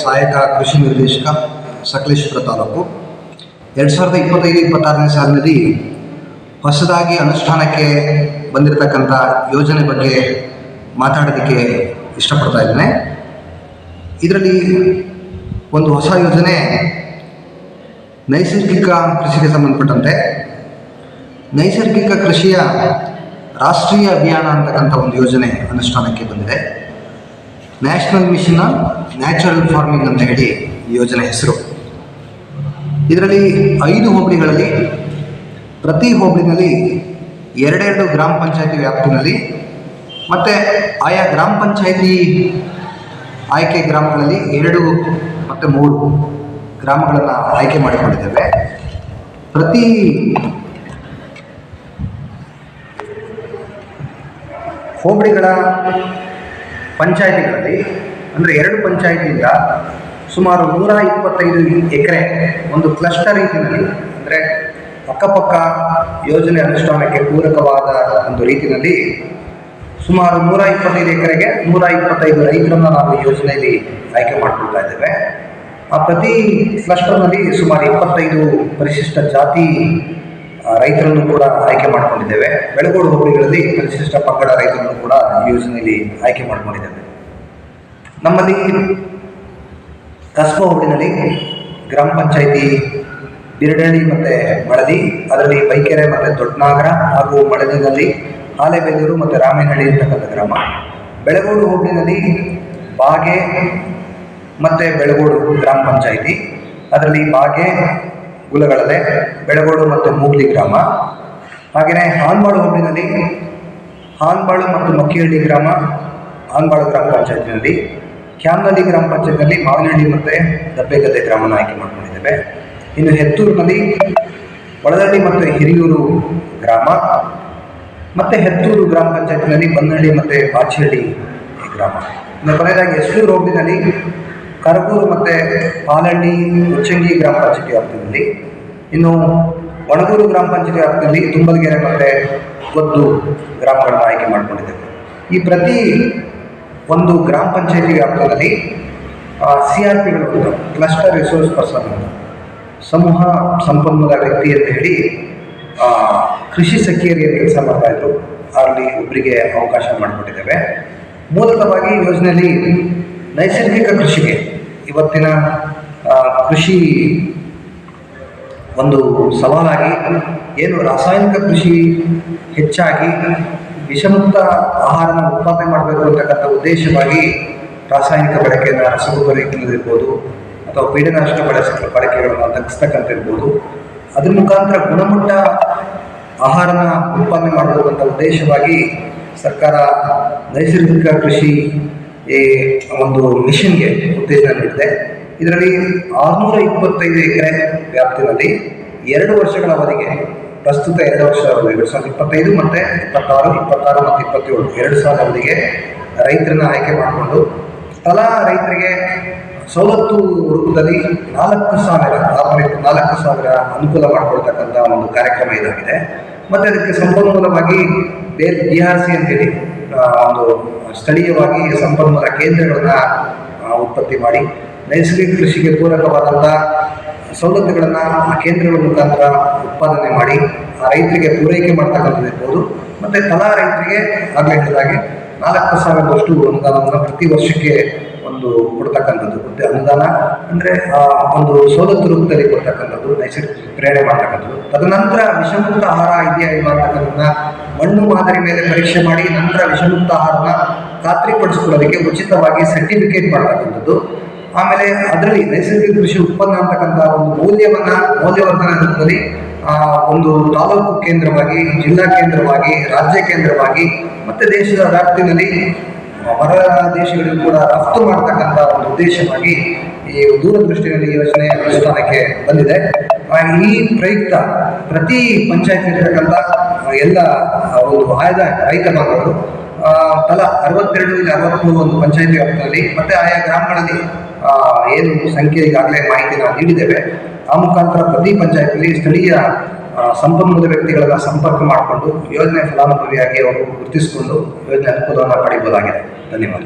ಸಹಾಯಕ ಕೃಷಿ ನಿರ್ದೇಶಕ ಸಕಲೇಶ್ಪುರ ತಾಲೂಕು. ಎರಡು ಸಾವಿರದ ಇಪ್ಪತ್ತೈದು, ಇಪ್ಪತ್ತಾರನೇ ಸಾಲಿನಲ್ಲಿ ಹೊಸದಾಗಿ ಅನುಷ್ಠಾನಕ್ಕೆ ಬಂದಿರತಕ್ಕಂಥ ಯೋಜನೆ ಬಗ್ಗೆ ಮಾತಾಡೋದಕ್ಕೆ ಇಷ್ಟಪಡ್ತಾ ಇದ್ದೇನೆ. ಇದರಲ್ಲಿ ಒಂದು ಹೊಸ ಯೋಜನೆ ನೈಸರ್ಗಿಕ ಕೃಷಿಗೆ ಸಂಬಂಧಪಟ್ಟಂತೆ. ನೈಸರ್ಗಿಕ ಕೃಷಿಯ ರಾಷ್ಟ್ರೀಯ ಅಭಿಯಾನ ಅಂತಕ್ಕಂಥ ಒಂದು ಯೋಜನೆ ಅನುಷ್ಠಾನಕ್ಕೆ ಬಂದಿದೆ. National mission on natural farming ಅಂತ ಹೇಳಿ ಯೋಜನೆ ಹೆಸರು. ಇದರಲ್ಲಿ ಐದು ಹೋಬಳಿಗಳಲ್ಲಿ, ಪ್ರತಿ ಹೋಬಳಿನಲ್ಲಿ ಎರಡೆರಡು ಗ್ರಾಮ ಪಂಚಾಯತಿ ವ್ಯಾಪ್ತಿನಲ್ಲಿ ಮತ್ತು ಆಯಾ ಗ್ರಾಮ ಪಂಚಾಯತಿ ಆಯ್ಕೆ ಗ್ರಾಮಗಳಲ್ಲಿ ಎರಡು ಮತ್ತು ಮೂರು ಗ್ರಾಮಗಳನ್ನು ಆಯ್ಕೆ ಮಾಡಿಕೊಂಡಿದ್ದೇವೆ. ಪ್ರತಿ ಹೋಬಳಿಗಳ ಪಂಚಾಯತಿಗಳಲ್ಲಿ, ಅಂದರೆ ಎರಡು ಪಂಚಾಯತಿಯಿಂದ ಸುಮಾರು ನೂರ ಇಪ್ಪತ್ತೈದು ಎಕರೆ ಒಂದು ಕ್ಲಸ್ಟರ್ ರೀತಿಯಲ್ಲಿ, ಅಂದರೆ ಅಕ್ಕಪಕ್ಕ ಯೋಜನೆ ಅನುಷ್ಠಾನಕ್ಕೆ ಪೂರಕವಾದ ಒಂದು ರೀತಿಯಲ್ಲಿ ಸುಮಾರು ನೂರ ಇಪ್ಪತ್ತೈದು ಎಕರೆಗೆ ನೂರ ಇಪ್ಪತ್ತೈದು ರೈತರನ್ನು ನಾವು ಯೋಜನೆಯಲ್ಲಿ ಆಯ್ಕೆ ಮಾಡಿಕೊಳ್ತಾ ಇದ್ದೇವೆ. ಆ ಪ್ರತಿ ಕ್ಲಸ್ಟರ್ನಲ್ಲಿ ಸುಮಾರು ಇಪ್ಪತ್ತೈದು ಪರಿಶಿಷ್ಟ ಜಾತಿ ರೈತರನ್ನು ಕೂಡ ಆಯ್ಕೆ ಮಾಡಿಕೊಂಡಿದ್ದೇವೆ. ಬೆಳಗೋಡು ಹೋಬಳಿಗಳಲ್ಲಿ ಪರಿಶಿಷ್ಟ ಪಂಗಡ ರೈತರನ್ನು ಕೂಡ ಈ ಯೋಜನೆಯಲ್ಲಿ ಆಯ್ಕೆ ಮಾಡಿಕೊಂಡಿದ್ದೇವೆ. ನಮ್ಮಲ್ಲಿ ಕಸ್ಬಾ ಹೋಬಳಿನಲ್ಲಿ ಗ್ರಾಮ ಪಂಚಾಯಿತಿ ಬಿರಡಳ್ಳಿ ಮತ್ತು ಮಳದಿ, ಅದರಲ್ಲಿ ಬೈಕೆರೆ ಮತ್ತು ದೊಡ್ಡನಾಗರ ಹಾಗೂ ಮಳದಿನಲ್ಲಿ ಹಾಲೆಬೆನ್ನೂರು ಮತ್ತು ರಾಮೇನಹಳ್ಳಿ ಇರ್ತಕ್ಕಂಥ ಗ್ರಾಮ. ಬೆಳಗೋಡು ಹೋಬಳಿನಲ್ಲಿ ಬಾಗೆ ಮತ್ತು ಬೆಳಗೋಡು ಗ್ರಾಮ ಪಂಚಾಯಿತಿ, ಅದರಲ್ಲಿ ಬಾಗೆ ಗುಲಗಳಲೆ ಬೆಳಗೋಡು ಮತ್ತು ಮೂಗ್ಲಿ ಗ್ರಾಮ. ಹಾಗೆಯೇ ಹಾನ್ಬಾಳು ಹೋಬಳಿನಲ್ಲಿ ಹಾನ್ಬಾಳು ಮತ್ತು ಮಕ್ಕಿಹಳ್ಳಿ ಗ್ರಾಮ, ಹಾನ್ಬಾಳು ಗ್ರಾಮ ಪಂಚಾಯತ್ನಲ್ಲಿ ಕ್ಯಾಮ್ನಹಳ್ಳಿ ಗ್ರಾಮ ಪಂಚಾಯತ್ನಲ್ಲಿ ಮಾವಿನಹಳ್ಳಿ ಮತ್ತು ದಬ್ಬೆಗದ್ದೆ ಗ್ರಾಮನ ಆಯ್ಕೆ ಮಾಡ್ಕೊಂಡಿದ್ದೇವೆ. ಇನ್ನು ಹೆತ್ತೂರಿನಲ್ಲಿ ಒಳದಳ್ಳಿ ಮತ್ತು ಹಿರಿಯೂರು ಗ್ರಾಮ, ಮತ್ತು ಹೆತ್ತೂರು ಗ್ರಾಮ ಪಂಚಾಯತ್ನಲ್ಲಿ ಬನ್ನಹಳ್ಳಿ ಮತ್ತು ಬಾಚಿಹಳ್ಳಿ ಗ್ರಾಮ. ಇನ್ನು ಕೊನೆಯದಾಗಿ ಎಸ್ಲೂರು ರೋಡಿನಲ್ಲಿ ಕರಗೂರು ಮತ್ತು ಪಾಲಹಳ್ಳಿ ಉಚ್ಚಂಗಿ ಗ್ರಾಮ ಪಂಚಾಯತಿ ವ್ಯಾಪ್ತಿಯಲ್ಲಿ ಇನ್ನು ಒಣಗೂರು ಗ್ರಾಮ ಪಂಚಾಯತ್ ವ್ಯಾಪ್ತಿಯಲ್ಲಿ ತುಂಬಲಗೆರೆ ಮತ್ತು ಒದ್ದು ಗ್ರಾಮಗಳನ್ನು ಆಯ್ಕೆ ಮಾಡಿಕೊಂಡಿದ್ದೇವೆ. ಈ ಪ್ರತಿ ಒಂದು ಗ್ರಾಮ ಪಂಚಾಯತಿ ವ್ಯಾಪ್ತಿಯಲ್ಲಿ ಸಿ ಆರ್ ಪಿಗಳು ಕ್ಲಸ್ಟರ್ ರಿಸೋರ್ಸ್ ಪರ್ಸನ್ ಸಮೂಹ ಸಂಪನ್ಮೂಲ ವ್ಯಕ್ತಿ ಅಂತ ಹೇಳಿ ಕೃಷಿ ಸಖಿಯರಿಗೆ ಕೆಲಸ ಮಾಡ್ತಾ ಇದ್ರು. ಅಲ್ಲಿ ಒಬ್ಬರಿಗೆ ಅವಕಾಶ ಮಾಡಿಕೊಟ್ಟಿದ್ದೇವೆ. ಮೂಲತಃವಾಗಿ ಯೋಜನೆಯಲ್ಲಿ ನೈಸರ್ಗಿಕ ಕೃಷಿಗೆ ಇವತ್ತಿನ ಕೃಷಿ ಒಂದು ಸವಾಲಾಗಿ ಏನು ರಾಸಾಯನಿಕ ಕೃಷಿ ಹೆಚ್ಚಾಗಿ ವಿಷಮುಕ್ತ ಆಹಾರನ ಉತ್ಪಾದನೆ ಮಾಡಬೇಕು ಅಂತಕ್ಕಂಥ ಉದ್ದೇಶವಾಗಿ ರಾಸಾಯನಿಕ ಬಳಕೆಯನ್ನು ರಸಗೊಬ್ಬರ ಇರ್ಬೋದು ಅಥವಾ ಪೀಡನಾಶಕ ಬಳಸಿ ಬಳಕೆಗಳನ್ನು ತಗ್ಗಿಸ್ತಕ್ಕಂಥ ಇರ್ಬೋದು ಅದ್ರ ಮುಖಾಂತರ ಗುಣಮಟ್ಟ ಆಹಾರನ ಉತ್ಪಾದನೆ ಮಾಡಬೇಕು ಅಂತ ಉದ್ದೇಶವಾಗಿ ಸರ್ಕಾರ ನೈಸರ್ಗಿಕ ಕೃಷಿ ಈ ಒಂದು ಮಿಷನ್ಗೆ ಉತ್ತೇಜನ ನೀಡಿದೆ. ಇದರಲ್ಲಿ ಆರುನೂರ ಇಪ್ಪತ್ತೈದು ಎಕರೆ ವ್ಯಾಪ್ತಿನಲ್ಲಿ ಎರಡು ವರ್ಷಗಳ ಅವಧಿಗೆ ಪ್ರಸ್ತುತ ಎರಡು ವರ್ಷ ಎರಡು ಸಾವಿರದ ಇಪ್ಪತ್ತೈದು ಮತ್ತು ಇಪ್ಪತ್ತಾರು ಇಪ್ಪತ್ತಾರು ಮತ್ತು ಇಪ್ಪತ್ತೇಳು, ಎರಡು ಸಾವಿರ ಅವಧಿಗೆ ರೈತರನ್ನ ಆಯ್ಕೆ ಮಾಡಿಕೊಂಡು ತಲಾ ರೈತರಿಗೆ ಸವಲತ್ತು ರೂಪದಲ್ಲಿ ನಾಲ್ಕು ಸಾವಿರ ನಾಲ್ಕು ಸಾವಿರ ಅನುಕೂಲ ಮಾಡಿಕೊಳ್ತಕ್ಕಂಥ ಒಂದು ಕಾರ್ಯಕ್ರಮ ಇದಾಗಿದೆ. ಮತ್ತು ಅದಕ್ಕೆ ಸಂಪನ್ಮೂಲವಾಗಿ ಬೇರೆ ಬಿ ಆರ್ ಸಿ ಅಂತೇಳಿ ಒಂದು ಸ್ಥಳೀಯವಾಗಿ ಸಂಪನ್ಮೂಲ ಕೇಂದ್ರಗಳನ್ನು ಉತ್ಪತ್ತಿ ಮಾಡಿ ನೈಸರ್ಗಿಕ ಕೃಷಿಗೆ ಪೂರಕವಾದಂಥ ಸವಲತ್ತುಗಳನ್ನು ಆ ಕೇಂದ್ರಗಳ ಮುಖಾಂತರ ಉತ್ಪಾದನೆ ಮಾಡಿ ಆ ರೈತರಿಗೆ ಪೂರೈಕೆ ಮಾಡ್ತಕ್ಕಂಥದ್ದು ಇರ್ಬೋದು. ಮತ್ತು ತಲಾ ರೈತರಿಗೆ ಆಗಲೇ ಹೇಳಿದಾಗೆ ನಾಲ್ಕು ಸಾವಿರದಷ್ಟು ಅನುದಾನವನ್ನು ಪ್ರತಿ ವರ್ಷಕ್ಕೆ ಒಂದು ಕೊಡ್ತಕ್ಕಂಥದ್ದು. ಮತ್ತು ಅನುದಾನ ಅಂದರೆ ಒಂದು ಸವಲತ್ತು ರೂಪದಲ್ಲಿ ಕೊಡ್ತಕ್ಕಂಥದ್ದು, ನೈಸರ್ಗಿಕ ಪ್ರೇರಣೆ ಮಾಡ್ತಕ್ಕಂಥದ್ದು. ತದನಂತರ ವಿಷಮುಕ್ತ ಆಹಾರ ಇದೆಯಾ ಇಲ್ಲ ಮಣ್ಣು ಮಾದರಿ ಮೇಲೆ ಪರೀಕ್ಷೆ ಮಾಡಿ ನಂತರ ವಿಷಮುಕ್ತ ಆಹಾರನ ಖಾತ್ರಿಪಡಿಸ್ಕೊಳ್ಳೋದಕ್ಕೆ ಉಚಿತವಾಗಿ ಸರ್ಟಿಫಿಕೇಟ್ ಮಾಡ್ತಕ್ಕಂಥದ್ದು. ಆಮೇಲೆ ಅದರಲ್ಲಿ ನೈಸರ್ಗಿಕ ಕೃಷಿ ಉತ್ಪನ್ನ ಅಂತಕ್ಕಂಥ ಒಂದು ಮೌಲ್ಯವನ್ನ ಮೌಲ್ಯವರ್ಧನ ಹಂತದಲ್ಲಿ ಆ, ಒಂದು ತಾಲೂಕು ಕೇಂದ್ರವಾಗಿ ಜಿಲ್ಲಾ ಕೇಂದ್ರವಾಗಿ ರಾಜ್ಯ ಕೇಂದ್ರವಾಗಿ ಮತ್ತೆ ದೇಶದ ವ್ಯಾಪ್ತಿನಲ್ಲಿ ಹೊರ ದೇಶಗಳಿಗೂ ಕೂಡ ರಫ್ತು ಮಾಡ್ತಕ್ಕಂಥ ಒಂದು ಉದ್ದೇಶವಾಗಿ ಈ ದೂರದೃಷ್ಟಿಯಲ್ಲಿ ಯೋಜನೆ ಅನುಷ್ಠಾನಕ್ಕೆ ಬಂದಿದೆ. ಈ ಪ್ರಯುಕ್ತ ಪ್ರತಿ ಪಂಚಾಯತ್ ಇರತಕ್ಕಂಥ ಎಲ್ಲ ಒಂದು ಆಯ್ದ ರೈತ ಬಾಂಧವರು ತಲಾ ಅರವತ್ತೆರಡು ಇಲ್ಲ ಅರವತ್ಮೂರು ಒಂದು ಪಂಚಾಯತಿ ವ್ಯಾಪ್ತಿಯಲ್ಲಿ, ಮತ್ತೆ ಆಯಾ ಗ್ರಾಮಗಳಲ್ಲಿ ಏನು ಸಂಖ್ಯೆ ಈಗಾಗಲೇ ನಾವು ನೀಡಿದ್ದೇವೆ. ಆ ಮುಖಾಂತರ ಪ್ರತಿ ಪಂಚಾಯತ್ನಲ್ಲಿ ಸ್ಥಳೀಯ ಸಂಪನ್ಮೂಲ ವ್ಯಕ್ತಿಗಳನ್ನ ಸಂಪರ್ಕ ಮಾಡಿಕೊಂಡು ಯೋಜನೆ ಫಲಾನುಭವಿಯಾಗಿ ಅವರು ಗುರುತಿಸಿಕೊಂಡು ಯೋಜನೆ ಅನುಕೂಲವನ್ನು ಪಡೆಯಬಹುದಾಗಿದೆ ಧನ್ಯವಾದ.